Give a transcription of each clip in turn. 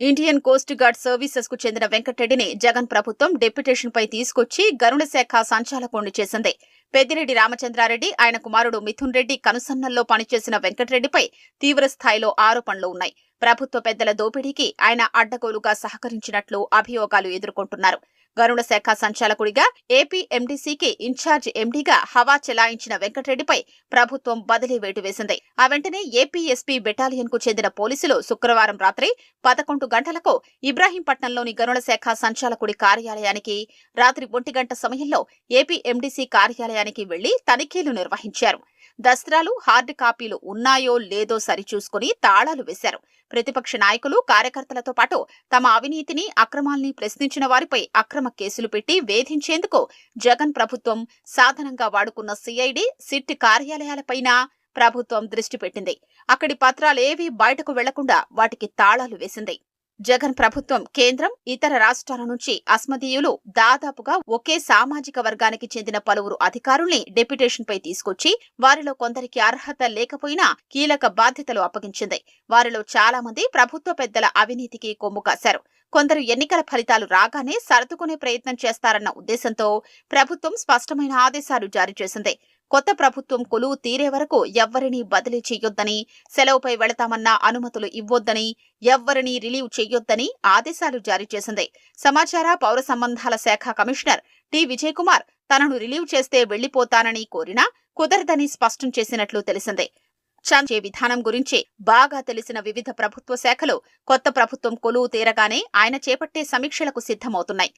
Indian coast guard సర్వీసెస్కు చెందిన వెంకటరెడ్డిని జగన్ ప్రభుత్వం deputation పై తీసుకొచ్చి గరుడ శాఖ సంచాలకుణ్ణి చేసింది. పెద్దిరెడ్డి రామచంద్రారెడ్డి ఆయన కుమారుడు మిథున్ రెడ్డి కనుసన్నల్లో పనిచేసిన వెంకటరెడ్డిపై తీవ్ర స్థాయిలో ఆరోపణలు ఉన్నాయి. ప్రభుత్వ పెద్దల దోపిడీకి ఆయన అడ్డగోలుగా సహకరించినట్లు అభియోగాలు ఎదుర్కొంటున్నారు. గరుడ శాఖ సంచాలకుడిగా ఏపీ ఎండీసీకి ఇన్ఛార్జ్ ఎండీగా హవా చెలాయించిన వెంకటరెడ్డిపై ప్రభుత్వం బదిలీ వేటు వేసింది. ఆ వెంటనే ఏపీ ఎస్పీ బెటాలియన్కు చెందిన పోలీసులు శుక్రవారం రాత్రి పదకొండు గంటలకు ఇబ్రాహీంపట్నంలోని గనుల శాఖ సంచాలకుడి కార్యాలయానికి రాత్రి ఒంటి గంట సమయంలో ఏపీ ఎండీసీ కార్యాలయానికి వెళ్ళి తనిఖీలు నిర్వహించారు. దస్త్రాలు హార్డ్ కాపీలు ఉన్నాయో లేదో సరిచూసుకుని తాళాలు వేశారు. ప్రతిపక్ష నాయకులు కార్యకర్తలతో పాటు తమ అవినీతిని అక్రమాల్ని ప్రశ్నించిన వారిపై అక్రమ కేసులు పెట్టి వేధించేందుకు జగన్ ప్రభుత్వం సాధనంగా వాడుకున్న సిఐడి సిట్ కార్యాలయాలపైన ప్రభుత్వం దృష్టి పెట్టింది. అక్కడి పత్రాలేవీ బయటకు వెళ్ళకుండా వాటికి తాళాలు వేసింది. జగన్ ప్రభుత్వం కేంద్రం ఇతర రాష్ట్రాల నుంచి అస్మదీయులు దాదాపుగా ఒకే సామాజిక వర్గానికి చెందిన పలువురు అధికారుల్ని డెప్యుటేషన్పై తీసుకొచ్చి వారిలో కొందరికి అర్హత లేకపోయినా కీలక బాధ్యతలు అప్పగించింది. వారిలో చాలా మంది ప్రభుత్వ పెద్దల అవినీతికి కొమ్ము కాశారు. కొందరు ఎన్నికల ఫలితాలు రాగానే సర్దుకునే ప్రయత్నం చేస్తారన్న ఉద్దేశంతో ప్రభుత్వం స్పష్టమైన ఆదేశాలు జారీ చేసింది. కొత్త ప్రభుత్వం కొలువు తీరే వరకు ఎవ్వరినీ బదిలీ చేయొద్దని సెలవుపై వెళతామన్నా అనుమతులు ఇవ్వొద్దని ఎవ్వరినీ రిలీవ్ చేయొద్దని ఆదేశాలు జారీ చేసింది. సమాచార పౌర సంబంధాల శాఖ కమిషనర్ టి. విజయ్ కుమార్ తనను రిలీవ్ చేస్తే వెళ్ళిపోతానని కోరినా కుదరదని స్పష్టం చేసినట్లు తెలిసింది. చంచే విధానం గురించి బాగా తెలిసిన వివిధ ప్రభుత్వ శాఖలు కొత్త ప్రభుత్వం కొలువు తీరగానే ఆయన చేపట్టే సమీక్షలకు సిద్ధమవుతున్నాయి.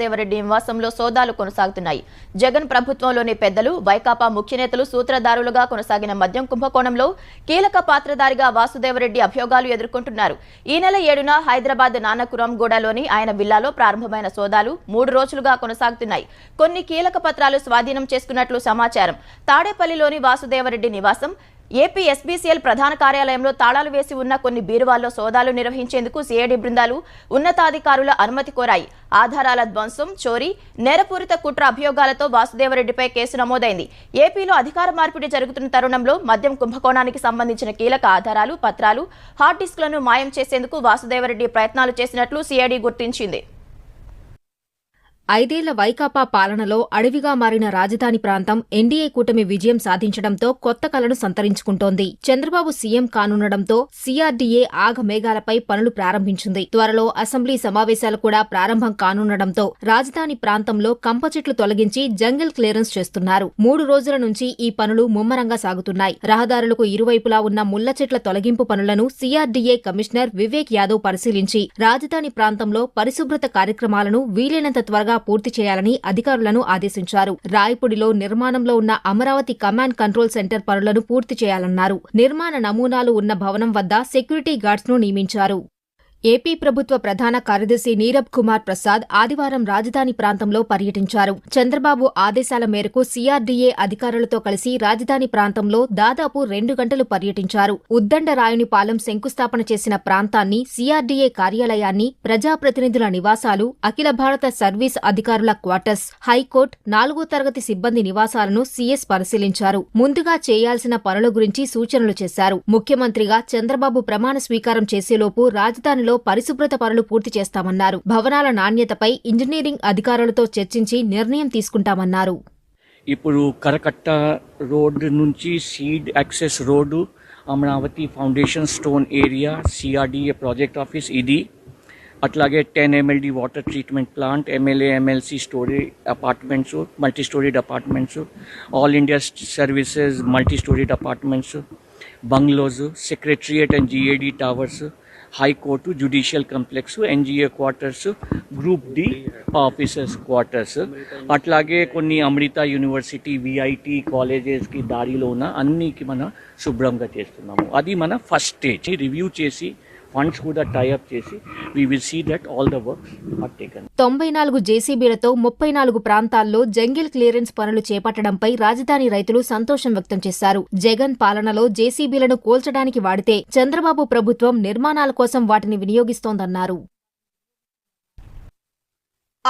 దేవరెడ్డి నివాసంలో సోదాలు కొనసాగుతున్నాయి. జగన్ ప్రభుత్వంలోని పెద్దలు వైకాపా ముఖ్య నేతలు సూత్రధారులుగా కొనసాగిన మద్యం కుంభకోణంలో కీలక పాత్రధారిగా వాసుదేవరెడ్డి అభియోగాలు ఎదుర్కొంటున్నారు. ఈ నెల ఏడున హైదరాబాద్ నానకురంగూడలోని ఆయన విల్లాలో ప్రారంభమైన సోదాలు మూడు రోజులుగా కొనసాగుతున్నాయి. కొన్ని కీలక పత్రాలు స్వాధీనం చేసుకున్నట్లు సమాచారం. తాడేపల్లిలోని వాసుదేవరెడ్డి నివాసం ఏపీ ఎస్బీసీఎల్ ప్రధాన కార్యాలయంలో తాళాలు వేసి ఉన్న కొన్ని బీరువాల్లో సోదాలు నిర్వహించేందుకు సిఐడి బృందాలు ఉన్నతాధికారుల అనుమతి కోరాయి. ఆధారాల ధ్వంసం చోరీ నేరపూరిత కుట్ర అభియోగాలతో వాసుదేవరెడ్డిపై కేసు నమోదైంది. ఏపీలో అధికార మార్పిడి జరుగుతున్న తరుణంలో మద్యం కుంభకోణానికి సంబంధించిన కీలక ఆధారాలు పత్రాలు హార్డ్ డిస్క్లను మాయం చేసేందుకు వాసుదేవరెడ్డి ప్రయత్నాలు చేసినట్లు సిఐడి గుర్తించింది. ఐదేళ్ళ వైకాపా పాలనలో అడవిగా మారిన రాజధాని ప్రాంతం ఎన్డీఏ కూటమి విజయం సాధించడంతో కొత్త కలను సంతరించుకుంటోంది. చంద్రబాబు సీఎం కానుండడంతో సీఆర్డీఏ ఆగమేఘాలపై పనులు ప్రారంభించింది. త్వరలో అసెంబ్లీ సమావేశాలు కూడా ప్రారంభం కానుండడంతో రాజధాని ప్రాంతంలో కంప చెట్లు తొలగించి జంగిల్ క్లియరెన్స్ చేస్తున్నారు. మూడు రోజుల నుంచి ఈ పనులు ముమ్మరంగా సాగుతున్నాయి. రహదారులకు ఇరువైపులా ఉన్న ముళ్ళ చెట్ల తొలగింపు పనులను సీఆర్డీఏ కమిషనర్ వివేక్ యాదవ్ పరిశీలించి రాజధాని ప్రాంతంలో పరిశుభ్రత కార్యక్రమాలను వీలైనంత త్వరగా పూర్తి చేయాలని అధికారులను ఆదేశించారు. రాయపూడిలో నిర్మాణంలో ఉన్న అమరావతి కమాండ్ కంట్రోల్ సెంటర్ పనులను పూర్తి చేయాలన్నారు. నిర్మాణ నమూనాలు ఉన్న భవనం వద్ద సెక్యూరిటీ గార్డ్స్ను నియమించారు. ఏపీ ప్రభుత్వ ప్రధాన కార్యదర్శి నీరబ్ కుమార్ ప్రసాద్ ఆదివారం రాజధాని ప్రాంతంలో పర్యటించారు. చంద్రబాబు ఆదేశాల మేరకు సీఆర్డీఏ అధికారులతో కలిసి రాజధాని ప్రాంతంలో దాదాపు రెండు గంటలు పర్యటించారు. ఉద్దండరాయునిపాలెం శంకుస్థాపన చేసిన ప్రాంతాన్ని సీఆర్డీఏ కార్యాలయాన్ని ప్రజాప్రతినిధుల నివాసాలు అఖిల భారత సర్వీస్ అధికారుల క్వార్టర్స్ హైకోర్టు నాలుగో తరగతి సిబ్బంది నివాసాలను సీఎస్ పరిశీలించారు. ముందుగా చేయాల్సిన పనుల గురించి సూచనలు చేశారు. ముఖ్యమంత్రిగా చంద్రబాబు ప్రమాణ స్వీకారం చేసేలోపు రాజధానిలో పరిశుభ్రత పనులు పూర్తి చేస్తామన్నారు. భవనాల నాణ్యతపై ఇంజనీరింగ్ అధికారులతో చర్చించి నిర్ణయం తీసుకుంటామన్నారు. ఇప్పుడు కరకట్ట రోడ్ నుంచి seed access road Amaravati foundation stone area CRDA project office ఇది. అట్లాగే ten MLD water treatment plant MLA MLC story apartments multi storied apartments all India services multi storied apartments bungalows secretariat and GAD towers high court judicial complex NGA quarters group D officers quarters అట్లాగే కొన్ని అమృత university VIT కాలేజెస్కి దారిలో ఉన్న అన్నికి మనం శుభ్రంగా చేస్తున్నాము. అది మన first stage review చేసి ఫండ్స్ కూడా టైఅప్ చేసి we will see that all the works are taken తొంభై నాలుగు జేసీబీలతో ముప్పై నాలుగు ప్రాంతాల్లో జంగిల్ క్లియరెన్స్ పనులు చేపట్టడంపై రాజధాని రైతులు సంతోషం వ్యక్తం చేశారు. జగన్ పాలనలో జేసీబీలను కోల్చడానికి వాడితే చంద్రబాబు ప్రభుత్వం నిర్మాణాల కోసం వాటిని వినియోగిస్తోందన్నారు.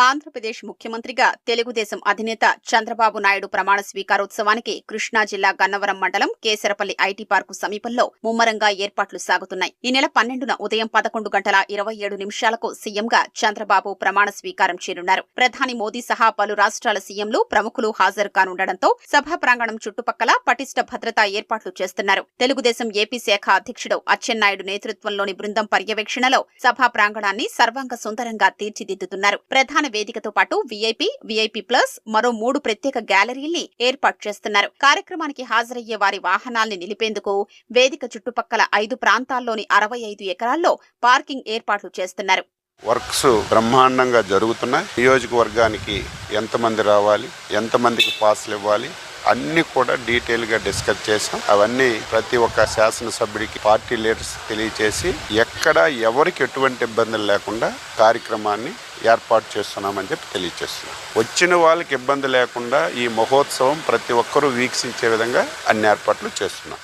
ఆంధ్రప్రదేశ్ ముఖ్యమంత్రిగా తెలుగుదేశం అధినేత చంద్రబాబు నాయుడు ప్రమాణ స్వీకారోత్సవానికి కృష్ణా జిల్లా గన్నవరం మండలం కేసరపల్లి ఐటీ పార్కు సమీపంలో ముమ్మరంగా ఏర్పాట్లు సాగుతున్నాయి. ఈ నెల పన్నెండున ఉదయం పదకొండు గంటల ఇరవై ఏడు నిమిషాలకు సీఎంగా చంద్రబాబు ప్రమాణ స్వీకారం చేరున్నారు. ప్రధాని మోదీ సహా పలు రాష్ట్రాల సీఎంలు ప్రముఖులు హాజరు కానుండటంతో సభా ప్రాంగణం చుట్టుపక్కల పటిష్ట భద్రతా ఏర్పాట్లు చేస్తున్నారు. తెలుగుదేశం ఏపీ శాఖ అధ్యక్షుడు అచ్చెన్నాయుడు నేతృత్వంలోని బృందం పర్యవేక్షణలో సభా ప్రాంగణాన్ని సర్వాంగ సుందరంగా తీర్చిదిద్దుతున్నారు. ప్రధాన వేదికతో పాటు వీఐపీ వీఐపీ ప్లస్ మరో మూడు ప్రత్యేక గ్యాలరీల్ని ఏర్పాటు చేస్తున్నారు. కార్యక్రమానికి హాజరయ్యే వారి వాహనాల్ని నిలిపేందుకు వేదిక చుట్టుపక్కల ఐదు ప్రాంతాల్లోని అరవై ఐదు ఎకరాల్లో పార్కింగ్ ఏర్పాట్లు చేస్తున్నారు. వర్క్స్ బ్రహ్మాండంగా జరుగుతున్నాయి. నియోజకవర్గానికి ఎంతమంది రావాలి ఎంతమందికి పాసులు ఇవ్వాలి అన్ని కూడా డీటెయిల్గా డిస్కస్ చేసాం. అవన్నీ ప్రతి ఒక్క శాసనసభ్యుడికి పార్టీ లీడర్స్ తెలియచేసి ఎక్కడ ఎవరికి ఎటువంటి ఇబ్బందులు లేకుండా కార్యక్రమాన్ని ఏర్పాటు చేస్తున్నామని చెప్పి తెలియచేస్తున్నాం. వచ్చిన వాళ్ళకి ఇబ్బంది లేకుండా ఈ మహోత్సవం ప్రతి ఒక్కరూ వీక్షించే విధంగా అన్ని ఏర్పాట్లు చేస్తున్నాం.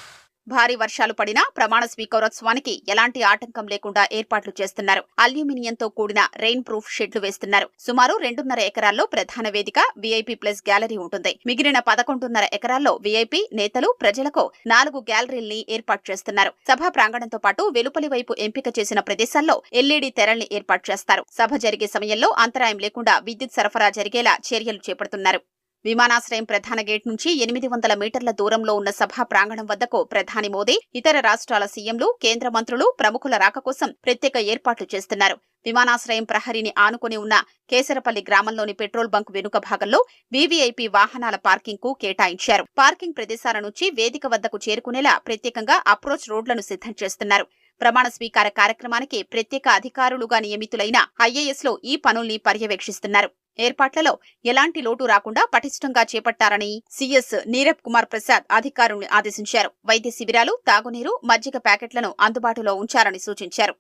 భారీ వర్షాలు పడినా ప్రమాణ స్వీకారోత్సవానికి ఎలాంటి ఆటంకం లేకుండా ఏర్పాట్లు చేస్తున్నారు. అల్యూమినియంతో కూడిన రెయిన్ ప్రూఫ్ షెడ్లు వేస్తున్నారు. సుమారు రెండున్నర ఎకరాల్లో ప్రధాన వేదిక వీఐపీ ప్లస్ గ్యాలరీ ఉంటుంది. మిగిలిన పదకొండున్నర ఎకరాల్లో వీఐపీ నేతలు ప్రజలకు నాలుగు గ్యాలరీల్ని ఏర్పాటు చేస్తున్నారు. సభా ప్రాంగణంతో పాటు వెలుపలి వైపు ఎంపిక చేసిన ప్రదేశాల్లో ఎల్ఈడీ తెరల్ని ఏర్పాటు చేస్తారు. సభ జరిగే సమయంలో అంతరాయం లేకుండా విద్యుత్ సరఫరా జరిగేలా చర్యలు చేపడుతున్నారు. విమానాశ్రయం ప్రధాన గేట్ నుంచి ఎనిమిది వందల మీటర్ల దూరంలో ఉన్న సభా ప్రాంగణం వద్దకు ప్రధాని మోదీ ఇతర రాష్ట్రాల సీఎంలు కేంద్ర మంత్రులు ప్రముఖుల రాక కోసం ప్రత్యేక ఏర్పాట్లు చేస్తున్నారు. విమానాశ్రయం ప్రహరీని ఆనుకుని ఉన్న కేసరపల్లి గ్రామంలోని పెట్రోల్ బంక్ వెనుక భాగంలో వీవీఐపీ వాహనాల పార్కింగ్కు కేటాయించారు. పార్కింగ్ ప్రదేశాల నుంచి వేదిక వద్దకు చేరుకునేలా ప్రత్యేకంగా అప్రోచ్ రోడ్లను సిద్ధం చేస్తున్నారు. ప్రమాణ స్వీకార కార్యక్రమానికి ప్రత్యేక అధికారులుగా నియమితులైన ఐఏఎస్లో ఈ పనుల్ని పర్యవేక్షిస్తున్నారు. ఏర్పాట్లలో ఎలాంటి లోటు రాకుండా పటిష్టంగా చేపట్టారని సీఎస్ నీరబ్ కుమార్ ప్రసాద్ అధికారులను ఆదేశించారు. వైద్య శిబిరాలు తాగునీరు మజ్జిగ ప్యాకెట్లను అందుబాటులో ఉంచారని సూచించారు.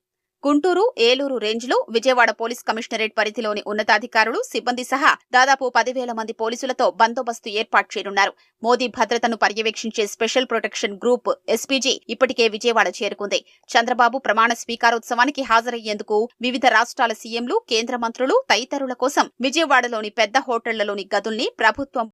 గుంటూరు ఏలూరు రేంజ్లో విజయవాడ పోలీస్ కమిషనరేట్ పరిధిలోని ఉన్నతాధికారులు సిబ్బంది సహా దాదాపు పదివేల మంది పోలీసులతో బందోబస్తు ఏర్పాటు చేయనున్నారు. మోదీ భద్రతను పర్యవేక్షించే స్పెషల్ ప్రొటెక్షన్ గ్రూప్ ఎస్పీజీ ఇప్పటికే విజయవాడ చేరుకుంది. చంద్రబాబు ప్రమాణ స్వీకారోత్సవానికి హాజరయ్యేందుకు వివిధ రాష్ట్రాల సీఎంలు కేంద్ర మంత్రులు తదితరుల కోసం విజయవాడలోని పెద్ద హోటళ్ళలోని గదుల్ని ప్రభుత్వం